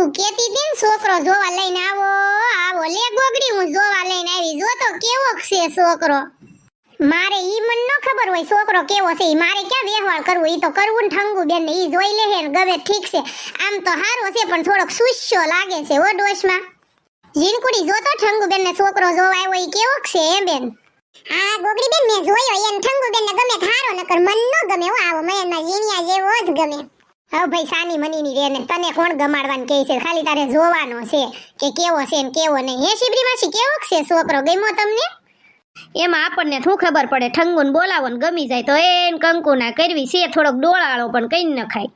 તું કેતી હતી છોકરો જોવા લઈને આવો આવો લે ગોગડી, હું જોવા લઈને આવી. જો તો કેવો છે છોકરો? મારે ઈ મન ન ખબર હોય છોકરો કેવો છે મારે ક્યાં વ્યવહાર કરવો? ઈ તો કરવું ને ઠંગુ બેન ઈ જોઈ લે ને, ગમે ઠીક છે. આમ તો હારો છે, પણ થોડોક સુસ્યો લાગે છે ઓ ડોશમાં. જીનકુડી જોતો ઠંગુ બેન ને છોકરો જોવા આવ્યો, ઈ કેવો છે એ બેન? હા, ગોગડી બેન, મેં જોયો એમ ઠંગુ બેન ને ગમે થારો નકર મન ન ગમે આવો મયનમાં જીણિયા જેવો જ ગમે. હવે ભાઈ સાની મનીની રે ને તને કોણ ગમાડવાનું કહે છે? ખાલી તારે જોવાનો છે કે કેવો છે ને કેવો નહીં. હે શિબરી માસી, કેવો છે છોકરો? ગમ્યો તમને? એમાં આપણને શું ખબર પડે? ઠંગુન બોલાવો ને ગમી જાય તો એન કંકુના કરવી છે. થોડોક ડોળાળો પણ કઈ ન ખાય.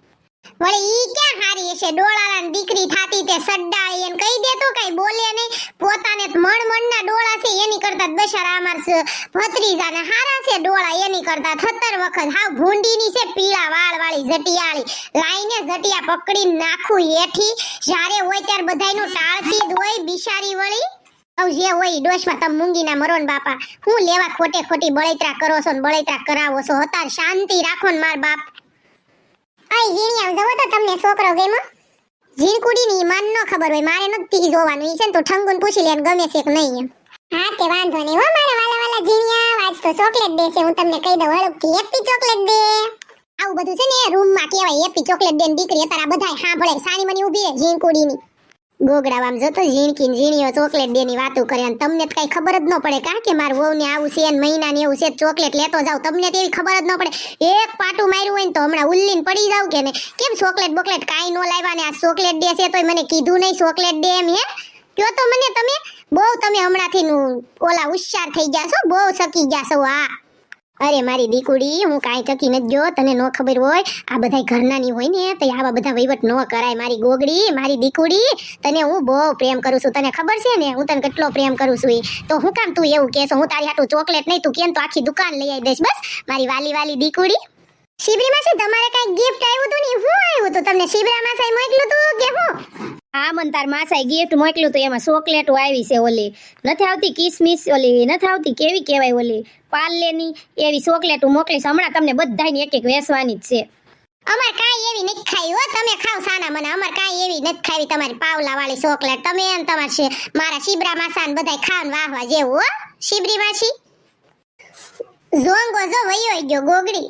વળી ઈ ક્યાં હારી હશે? ડોળાલાની દીકરી થાતી તે સડ્ડાળી એને કહી દેતો કઈ બોલે નહીં. પોતાને મણ મણના ડોળા છે, એની કરતા બશારા અમાર ભત્રીજાને હારા છે ડોળા, એની કરતા થતર વખત. હાવ ભૂંડીની છે, પીળા વાળ વાળી જટિયાળી. લાઈને જટિયા પકડી નાખું એઠી જ્યારે હોય ત્યારે બધાયનું ટાળતી જ હોય બિશારી વળી. આવ જે હોય ડોશમાં તમે મૂંગીના મરો ને બાપા. હું લેવા ખોટે ખોટી બળેતરા કરો છો ને બળેતરા કરાવો છો? અત્યારે શાંતિ રાખો ને માર બાપ. આઈ ઝીણિયા જવો તો તમને છોકરો ગમ્યો? ઝીણકુડી ની માન ન ખબર હોય, મારે નથી જોવાનું. ઈ છે ને તો ઠંગુન પૂછી લે ગમે છે કે નહીં એમ. હા, તે વાંધો નહીં હો, મારા વાલા વાલા ઝીણિયા આજ તો ચોકલેટ દે છે, હું તમને કહી દઉં. હળુકથી હેપી ચોકલેટ દે આવું બધું છે ને રૂમમાં કહેવાય હેપી ચોકલેટ ડે દીકરી અત્યારે આ બધાય સાંભળે સાની મની ઊભી રહે ઝીણકુડી ની ગોગડા આમ જોતો ઝીણકી ઝીણીઓ ચોકલેટ ડે ની વાતો કરે અને તમને તો કઈ ખબર જ ન પડે કા કે મારું વહુ ને આવું છે ને મહિના ને એવું છે, ચોકલેટ લેતો જાવ, તમને તો ખબર જ ન પડે. એક પાટું માર્યું હોય ને તો હમણાં ઉલ્લીન પડી જાવ કે ને કેમ ચોકલેટ બોકલેટ કાઈ નો લાવ્યા ને આ ચોકલેટ ડે છે તોય મને કીધું નહીં ચોકલેટ ડે એમ, હે? કયો તો મને તમે? બહુ તમે હમણાંથી ઓલા હોશિયાર થઈ ગયા છો, બહુ સકી ગયા છો આ અરે, મારી દીકુડી, હું કાંઈ ચકી નથી ગયો તને ન ખબર હોય, આ બધા ઘરનાની હોય ને, તો આવા બધા વહીવટ ન કરાય. મારી ગોગડી, મારી દીકુડી, તને હું બહુ પ્રેમ કરું છું. તને ખબર છે ને, હું તને કેટલો પ્રેમ કરું છું તો હું કામ તું એવું કહેશો? હું તારી હાટું ચોકલેટ નહીં, તું કેમ તો આખી દુકાન લઈ આવી દઈશ, બસ? મારી વાલી વાલી દીકુડી. શિબરીમાં છે તમારે કઈ ગિફ્ટ આવ્યું હતું ને હું આવ્યું હતું? તમને શિબરામાં સાહેબ મોકલું હતું કે હું? મન તાર માસાએ ગિફ્ટ મોકલ્યું તો એમાં ચોકલેટો આવી છે ઓલી. નથી આવતી કિસમિસ ઓલી, નથી આવતી કેવી કહેવાય ઓલી? પાર્લેની એવી ચોકલેટો મોકલીશ હમણાં તમને બધાયને એક એક વેસવાની જ છે. અમાર કાંઈ એવી નથી ખાઈ હો. તમે ખાવ સાના મને. અમાર કાંઈ એવી નથી ખાવી. તમારી પાવલા વાળી ચોકલેટ તમે એમ તમાર મારા શિબરા માસા ને બધાય ખાવ વાહવા જેવું, હો. શિબરી માસી? જોંગો જો વયો ગયો ગોગડી.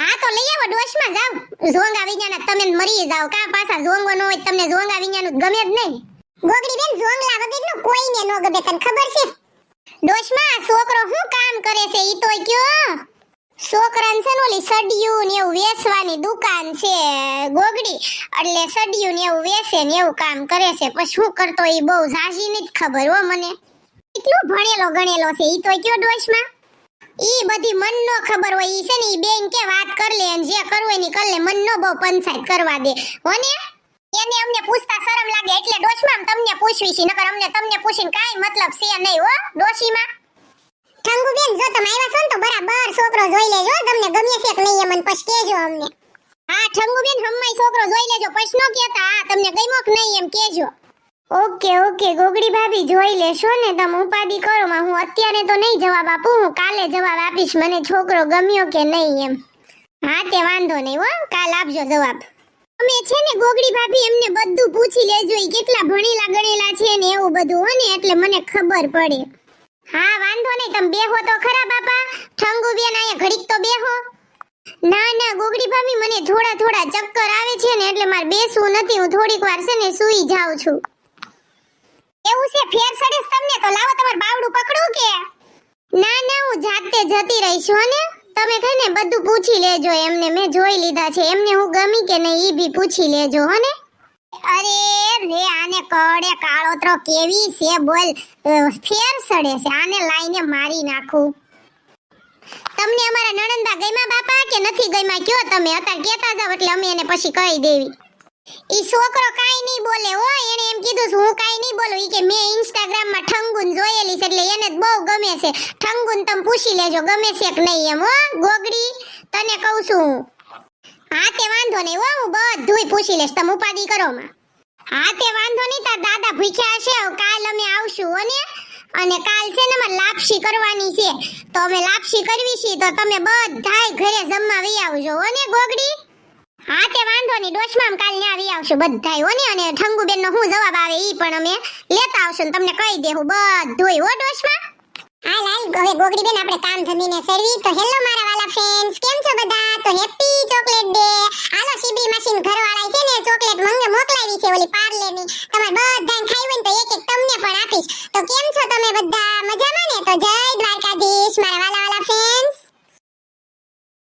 હા, તો લઈ આવો, ડોશમાં જાવ ઝોંગા વિඥાન તમે મરી જાવ કા પાછા ઝોંગો ન હોય તમને ઝોંગા વિඥાન ગમે જ નહીં. ગોગડી બેન, ઝોંગલા વગરનું કોઈને ન ગમે, તને ખબર છે? ડોશમાં, છોકરો શું કામ કરે છે? ઈ તો કયો. છોકરાને છે ને ઓલી સડિયું ને એવું વેચવાની દુકાન છે, ગોગડી. એટલે સડિયું ને એવું વેચે ને એવું કામ કરે છે. પછી શું કરતો એ બહુ ઝાઝી જ ખબર, હો મને. કેટલું ભણેલો ગણેલો છે? ઈ તો કયો ડોશમાં? ઈ બધી મન નો ખબર હોય, ઈ છે ને ઈ બેન કે વાત કર લે અને જે કરવું એની કર લે. મન નો બહુ પંચાયત કરવા દે. હો એને અમને પૂછતા શરમ લાગે એટલે ડોશમાં તમને પૂછવી છે, નકર અમને તમને પૂછીને કાઈ મતલબ છે નહીં, હો, ડોશીમાં. ઠંગુ બેન જો તમે આવ્યા છો ને તો બરાબર છોકરો જોઈ લેજો તમને ગમે છે કે નહીં મને પછી કહેજો અમને. હા ઠંગુ બેન હમ્માય છોકરો જોઈ લેજો. પછી નો કહેતા, હા, તમને ગમ્યો કે નહીં એમ કહેજો. ઓકે ઓકે, ગોગડી ભાભી, જોઈ લેશો ને તમે ઉપાધિ કરો. માં હું અત્યારે તો નહીં જવાબ આપું, હું કાલે જવાબ આપીશ. મને છોકરો ગમ્યો કે નહીં એમ. હા, તે વાંધો નહીં હો, કાલ આપજો જવાબ. અમે છે ને ગોગડી ભાભી, એમને બધું પૂછી લેજો. કેટલા ભણેલા ગણેલા છે ને એવું બધું હો ને, એટલે મને ખબર પડે. હા, વાંધો નહીં, તમે બેહો તો ખરા બાપા. ઠંગુ બેન અહીંયા ઘડીક તો બેહો. ના ના, ગોગડી ભાભી, મને થોડા થોડા ચક્કર આવે છે ને, એટલે મારે બેસવું નથી. હું થોડીક વાર છે ને સૂઈ જાઉં છું. એવું છે, ફેર સડેસ તમને તો લાવો તમારું બાવડું પકડું કે? ના ના, હું જાતે જતી રહીશ ને? તમે કઈ ને બધું પૂછી લેજો એમને, મેં જોઈ લીધા છે. એમને હું ગમી કે નહીં, ઈ બી પૂછી લેજો, હો ને? અરે રે, આને કડે કાળોતરો કેવી છે, બોલ. ફેર સડે છે, આને લાઈને મારી નાખું. તમને અમારા નણંદા ગઈમાં બાપા કે નથી ગઈમાં કયો તમે? અત્યારે કહેતા જાવ એટલે અમે એને પછી કહી દેવી. ઈ છોકરો કાઈ નહીં બોલે હો એને એમ કીધું હું કાઈ નહીં બોલું. ઈ કે મેં ઇન્સ્ટાગ્રામમાં ઠંગુન જોયેલી છે, એટલે એને બહુ ગમે છે. ઠંગુન તમે પૂછી લેજો, ગમે છે કે નહીં એમ, હો, ગોગડી? તને કહું છું. હા તે વાંધો નહીં, હો, હું બધુંય પૂછી લઈશ, તમે ઉપાદી કરો માં. હા તે વાંધો નહીં, તાર દાદા ભૂખ્યા હશે કાલ અમે આવશું, હો અને કાલ છે ને મારે લાપસી કરવાની છે. તો અમે લાપસી કરવી છે, તો તમે બધાય ઘરે જમવા વી આવજો, હો ગોગડી? હા, તે વાંધો નહીં. ડોશમાં કાલ ને આવી આવશું બધાય. હો અને ઠંગુબેન નો શું જવાબ આવે ઈ પણ અમે લેતા આવશું તમને કહી દેવું બધુંય. હો, ડોશમાં? હાલ હાલ હવે ગોગડી બેન આપણે કામ ધમીને સરવી તો હેલો મારા વાલા ફ્રેન્ડ્સ કેમ છો બધા? તો હેપી ચોકલેટ ડે હાલો શીબરી મશીન ઘરવાળા છે ને ચોકલેટ મંગે મોકલાવી છે ઓલી પાર્લે ની. તમારે બધાને ખાઈ હોય તો એક એક તમને પણ આપીશ. તો કેમ છો તમે બધા? મજામાં ને? તો જય દ્વારકાધીશ. મારા વાલા વાલા